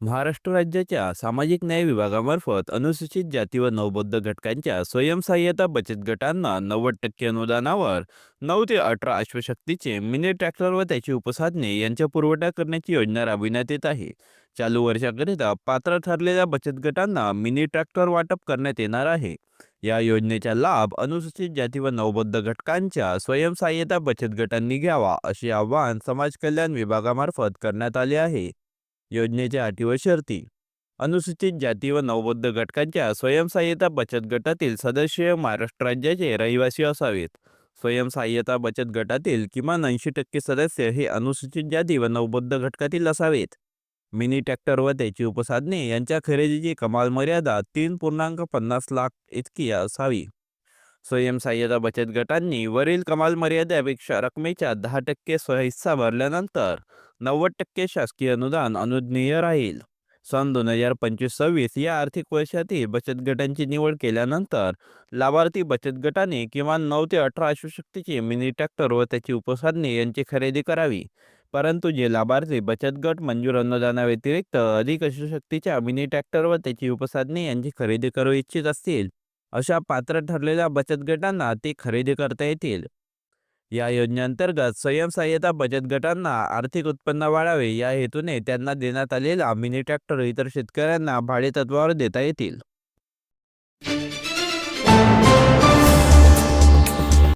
महाराष्ट्र राज्याच्या सामाजिक न्याय विभागामार्फत अनुसूचित जाती व नवबौद्ध घटकांच्या स्वयंसहाय्यता बचत गटांना नव्वद टक्के अनुदानावर नऊ ते अठरा अश्वशक्तीचे मिनी ट्रॅक्टर व त्याची उपसाधने यांचा पुरवठा करण्याची योजना राबविण्यात येत आहे. चालू वर्षाकरिता पात्र ठरलेल्या बचत गटांना मिनी ट्रॅक्टर वाटप करण्यात येणार आहे. या योजनेचा लाभ अनुसूचित जाती व नवबद्ध घटकांच्या स्वयंसहाय्यता बचत गटांनी घ्यावा असे आवाहन समाज कल्याण विभागामार्फत करण्यात आले आहे. योजनेच्या अटी व शर्ती. अनुसूचित जाती व नवबौद्ध घटकांच्या स्वयंसहाय्यता बचत गटातील सदस्य महाराष्ट्र राज्याचे रहिवासी असावेत. स्वयंसहाय्यता बचत गटातील किमान ऐंशी टक्के सदस्य हे अनुसूचित जाती व नवबौद्ध घटकातील असावेत. मिनी ट्रॅक्टर व त्याची उपसाधने यांच्या खरेदीची कमाल मर्यादा तीन पूर्णांक पन्नास लाख इतकी असावी. स्वयंसहाय्यता बचत गटांनी वरील कमाल मर्यादेपेक्षा रकमेच्या दहा टक्के स्वहिस्सा भरल्यानंतर नव्वद टक्के शासकीय अनुदान अनुज्ञेय राहील. सन दोन हजार पंचवीस सव्वीस या आर्थिक वर्षातील बचत गटांची निवड केल्यानंतर लाभार्थी बचत गटाने किमान नऊ ते अठरा अश्वशक्तीचे मिनी ट्रॅक्टर व त्याची उपसाधने यांची खरेदी करावी. परंतु जे लाभार्थी बचत गट मंजूर अनुदानाव्यतिरिक्त अधिक अश्वशक्तीच्या मिनी ट्रॅक्टर व त्याची उपसाधने यांची खरेदी करू इच्छित असतील अशा पात्र ठरलेल्या बचत गटांना ती खरेदी करता येतील. या योजनेअंतर्गत स्वयंसहाय्यता बचत गटांना आर्थिक उत्पन्न वाढावे या हेतूने त्यांना देण्यात आलेला मिनी ट्रॅक्टर इतर शेतकऱ्यांना भाडेतत्वावर देता येतील.